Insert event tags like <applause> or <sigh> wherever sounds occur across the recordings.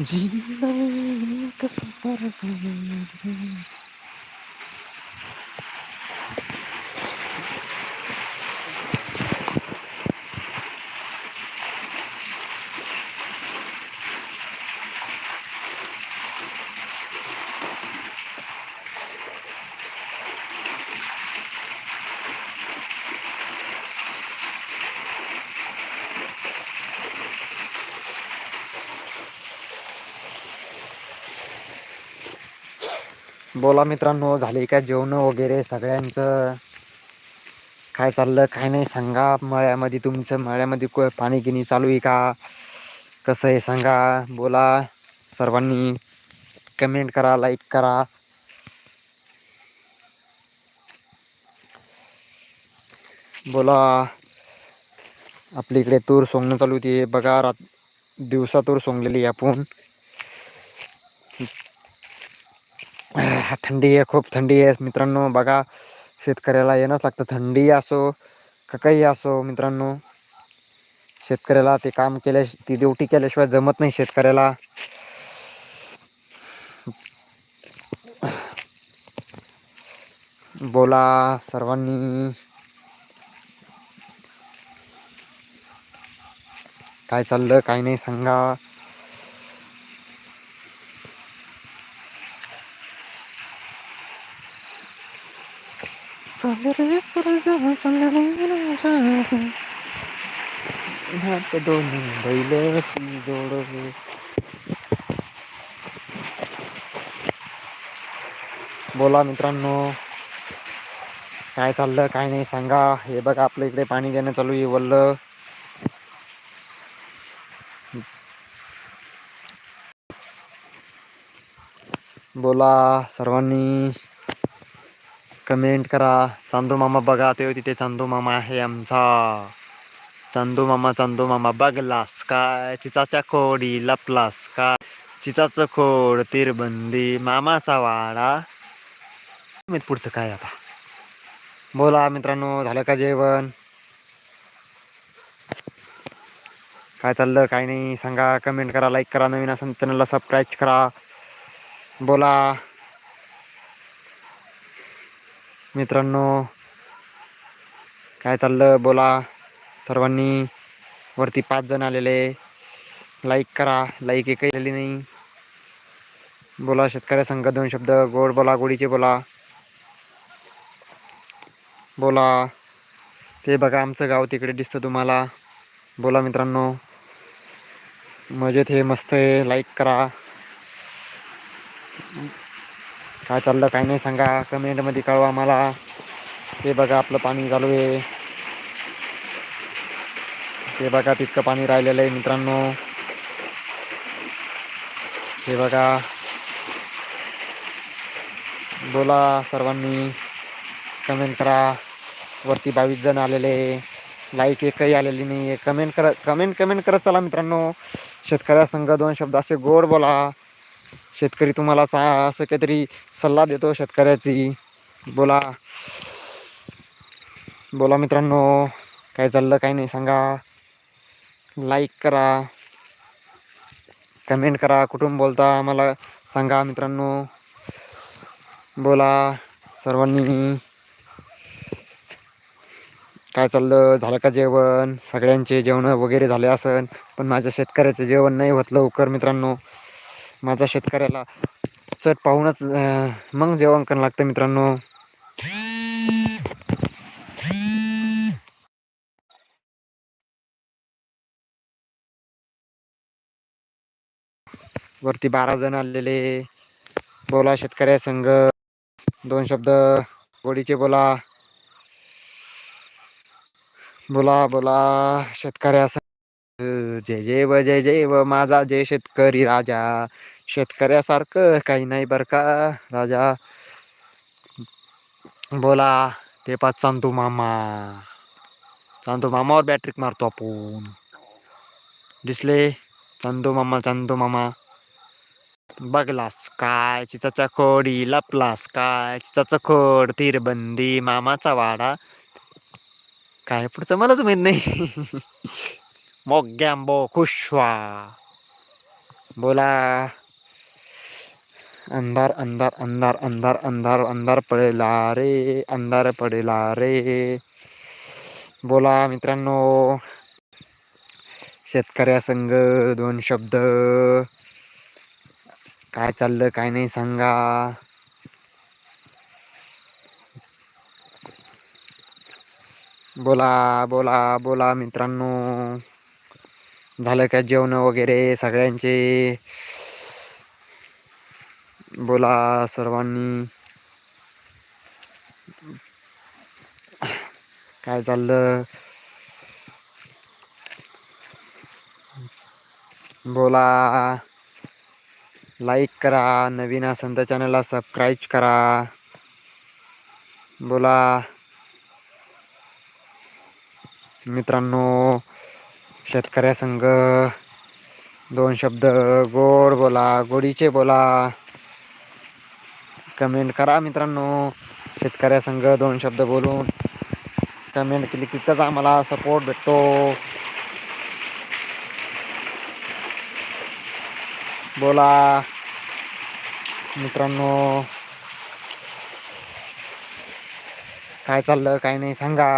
जीवन कसं बोला मित्रांनो झाले का जेवण वगैरे सगळ्यांचं? काय चाललं काय नाही सांगा. मळ्यामध्ये तुमचं मळ्यामध्ये को पाणी गिनी चालू आहे का? कसं आहे सांगा. बोला सर्वांनी. कमेंट करा लाईक करा. बोला. आपल्या इकडे तूर सोंगणं चालू होती. बघा रात दिवसा तूर सोंगलेली आहे आपण. थंडी आहे खूप थंडी आहे. मित्रांनो बघा शेतकऱ्याला येणंच लागतं. थंडी असो का काही असो मित्रांनो. शेतकऱ्याला ते काम केल्या ती ड्युटी केल्याशिवाय जमत नाही शेतकऱ्याला. बोला सर्वांनी. काय चाललं काय नाही सांगा. चांगले सरजा चांगले जोड बोला मित्रांनो काय चाललं काय नाही सांगा. हे बघा आपल्या इकडे पाणी देणं चालू आहे वल्ल. बोला सर्वांनी. कमेंट करा. चांदू मामा बघा ते तिथे चांदू मामा आहे आमचा. चांदू मामा चांदू मामा बघलास काय? चिचाच्या खोडी लपलास काय? चिचाचं खोड तीरबंदी मामाचा वाडा. पुढचं काय आता? बोला मित्रांनो झालं का जेवण? काय चाललं काय नाही? सांगा कमेंट करा लाईक करा. नवीन असेल चॅनलला सबस्क्राईब करा. बोला. मित्रांनो काय चाललं बोला. सर्वांनी वरती पाच जण आलेले. लाईक करा. लाईक एकही आली नाही. बोला शेतकऱ्या संघ दोन शब्द. गोड बोला गोडीचे बोला. बोला. ते बघा आमचं गाव तिकडे दिसतं तुम्हाला. बोला मित्रांनो. मजेत हे मस्त आहे लाईक करा. काय चाललं काय नाही सांगा. कमेंटमध्ये कळवा मला. ते बघा आपलं पाणी चालू आहे. ते बघा तितकं पाणी राहिलेलं आहे मित्रांनो. हे बघा. बोला सर्वांनी. कमेंट करा. वरती बावीस जण आलेले लाईक एकही आलेली नाही आहे कमेंट करा कमेंट कमेंट करत चला मित्रांनो. शेतकऱ्यासंग दोन शब्द असे गोड बोला. शेतकरी तुम्हाला चा असं काहीतरी सल्ला देतो शेतकऱ्याची. बोला. बोला मित्रांनो काय चाललं काय नाही सांगा. लाईक करा. कमेंट करा. कुठून बोलता मला सांगा मित्रांनो. बोला सर्वांनी. काय चाललं झालं का जेवण? सगळ्यांचे जेवण वगैरे झाले असन पण माझ्या शेतकऱ्याचं जेवण नाही होत लवकर मित्रांनो. माझ्या शेतकऱ्याला चट पाहूनच मग जेवण लागतं मित्रांनो. वरती बारा जण आलेले. बोला शेतकऱ्या संघ. दोन शब्द गोडीचे बोला. बोला बोला शेतकऱ्या जय जय व जय जय व माझा जय शेतकरी राजा. शेतकऱ्यासारखं काही नाही बर का राजा. बोला ते पाच चांदू मामा. चांदू मामावर बॅटरीक मारतो आपण. दिसले? चांदू मामा चांदू मामा. बघलास काय चिचाचा खोडी लपलास काय चिचाचा खोड तीरबंदी मामाचा वाडा. काय पुढचं मलाच माहीत नाही. <laughs> मोग्याम्बो खुशवा बोला अंधार अंधार अंधार अंधार अंधार अंधार पडेला रे अंधार पडेला रे बोला मित्रांनो शेतकऱ्या संघ दोन शब्द काय चाललं काय नाही सांगा बोला बोला बोला मित्रांनो झालं का जेवण वगैरे सगळ्यांचे बोला सर्वांनी. काय चाललं? बोला. लाईक करा नवीन असेल तर चॅनलला सबस्क्राईब करा. बोला. मित्रांनो शेतकऱ्यासंग दोन शब्द गोड बोला गोडीचे बोला. कमेंट करा मित्रांनो शेतकऱ्यासंग दोन शब्द बोलून. कमेंट केली तिथंच आम्हाला सपोर्ट भेटतो. बोला. मित्रांनो काय चाललं काय नाही सांगा.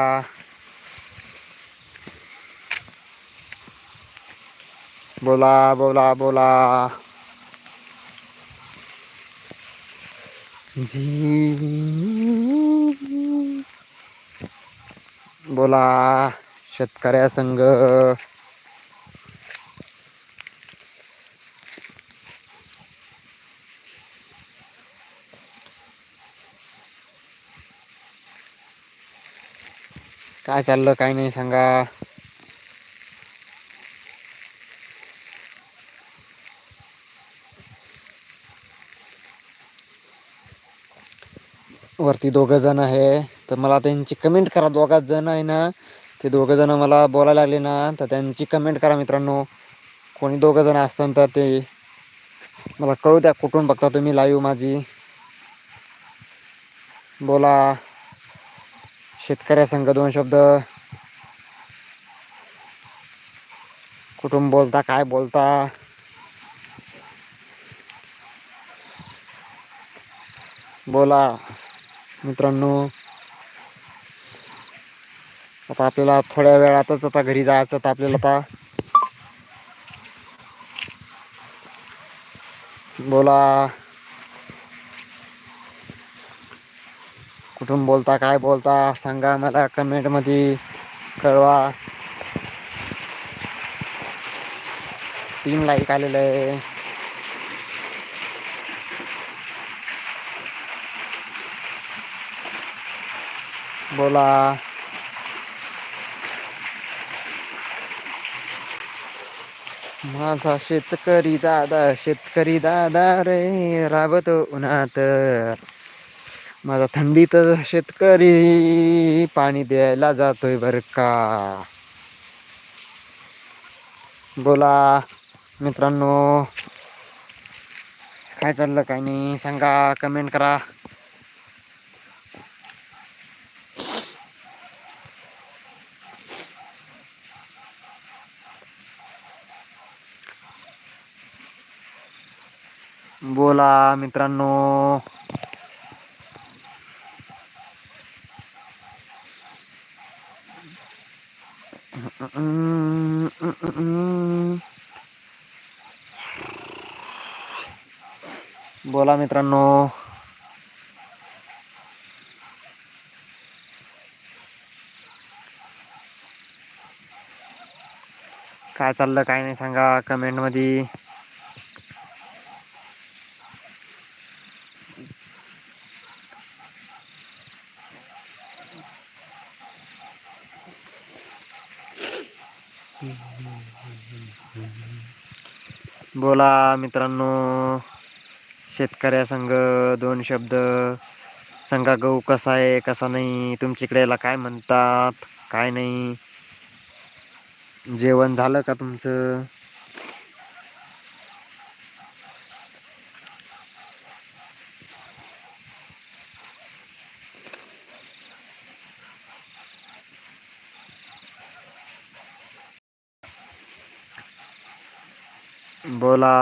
बोला बोला बोला. जी. बोला शेतकऱ्या संघ. काय चाललं काय नाही सांगा. वरती दोघं जण आहे. तर मला त्यांची कमेंट करा. दोघात जण आहे ना ते दोघं जण मला बोलायला लागले ना तर त्यांची कमेंट करा मित्रांनो. कोणी दोघं जण असतात तर ते मला कळू द्या कुठून बघता तुम्ही लाईव्ह माझी. बोला. शेतकऱ्यासंग दोन शब्द. कुठून बोलता काय बोलता? बोला. मित्रांनो आता आपल्याला थोड्या वेळातच आता घरी जायचं तर आपल्याला आता बोला. कुठून बोलता काय बोलता सांगा मला कमेंटमध्ये कळवा. तीन लाईक आलेलं आहे. बोला. माझा शेतकरी दादा शेतकरी दादा रे राबतो उन्हात. माझा थंडीत शेतकरी पाणी द्यायला जातोय बर का? बोला मित्रांनो. काय चाललं काय नाही सांगा कमेंट करा. बोला मित्रांनो. बोला मित्रांनो. काय चाललं काय नाही सांगा कमेंटमध्ये. बोला मित्रांनो शेतकऱ्या संघ दोन शब्द. सांगा गहू कसा आहे कसा नाही तुमच्याकडे याला काय म्हणतात काय नाही? जेवण झालं का तुमचं? बोला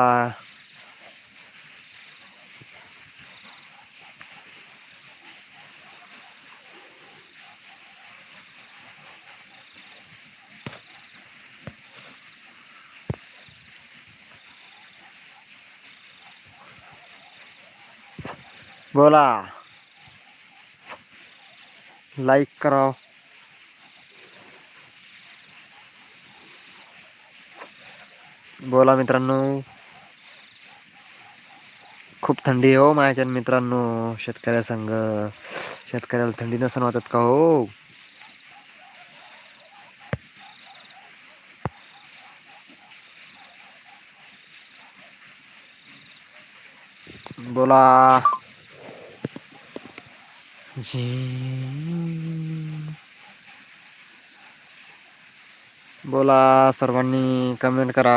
बोला लाईक करा बोला मित्रांनो. खूप थंडी आहे हो माझ्या मित्रांनो. शेतकऱ्या संघ शेतकऱ्याला थंडी नसन वाटत का हो? बोला. जी. बोला सर्वांनी कमेंट करा.